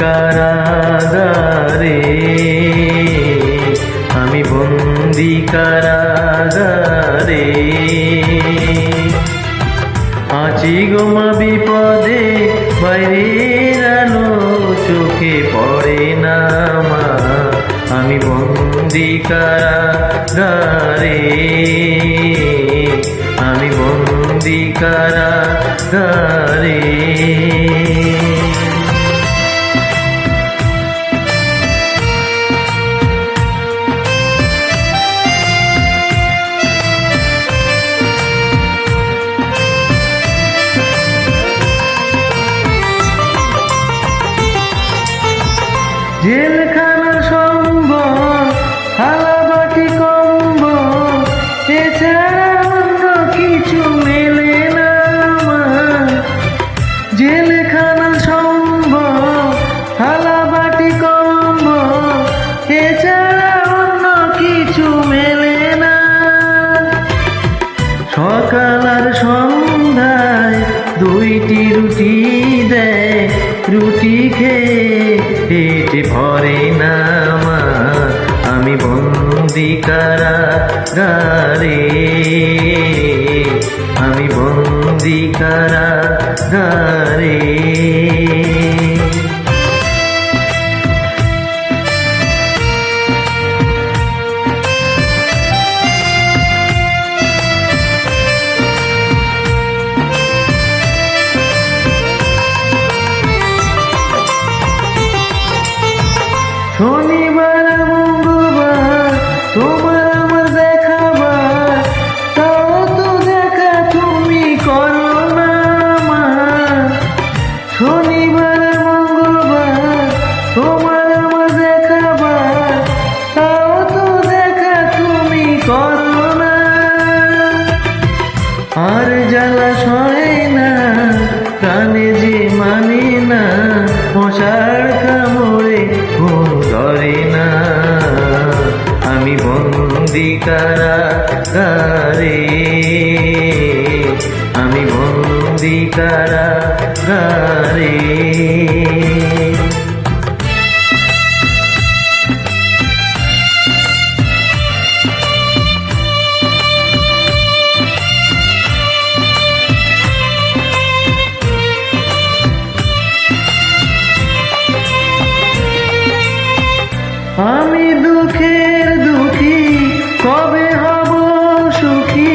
কারাগারে, আমি বন্দি কারাগারে। আছি গোমা বিপদে, বাইরের আলো চোখে পড়ে না মা। আমি বন্দি কারাগারে। আমি বন্দি কারাগারে দুইটি রুটি দেয়, রুটি খেয়ে পেট ভরে না মা। আমি বন্দি কারাগারে, আমি বন্দি কারাগারে। আর জ্বালা সয় না, প্রাণে যে মানে না, মশার কামড়ে ঘুম ধরে না। আমি বন্দি কারাগারে, আমি বন্দি কারাগারে। আমি দুঃখের দুঃখী, কবে হব সুখী?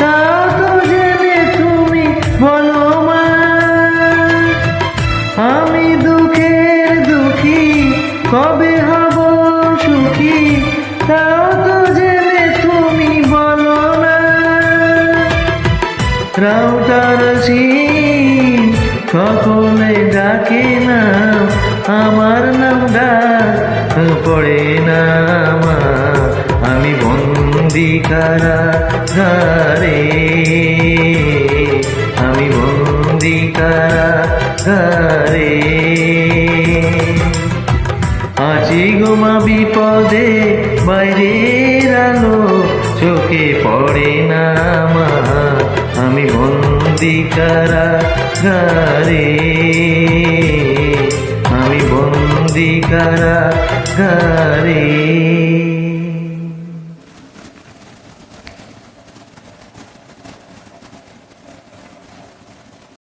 তা তো জেনে তুমি বলো মা। আমি দুঃখের দুঃখী, কবে হব সুখী? তাও তো জেনে তুমি বলো না রাউটার সিং সকলে ডাকে না, আমার নাম ডাক। পড়ে না মা আমি বন্দি কারাগারে আমি বন্দি কারাগারে আজি গোমা বিপদে বাইরের আলো চোখে পড়ে না মা আমি বন্দি কারাগারে আমি বন্দি কারাগারে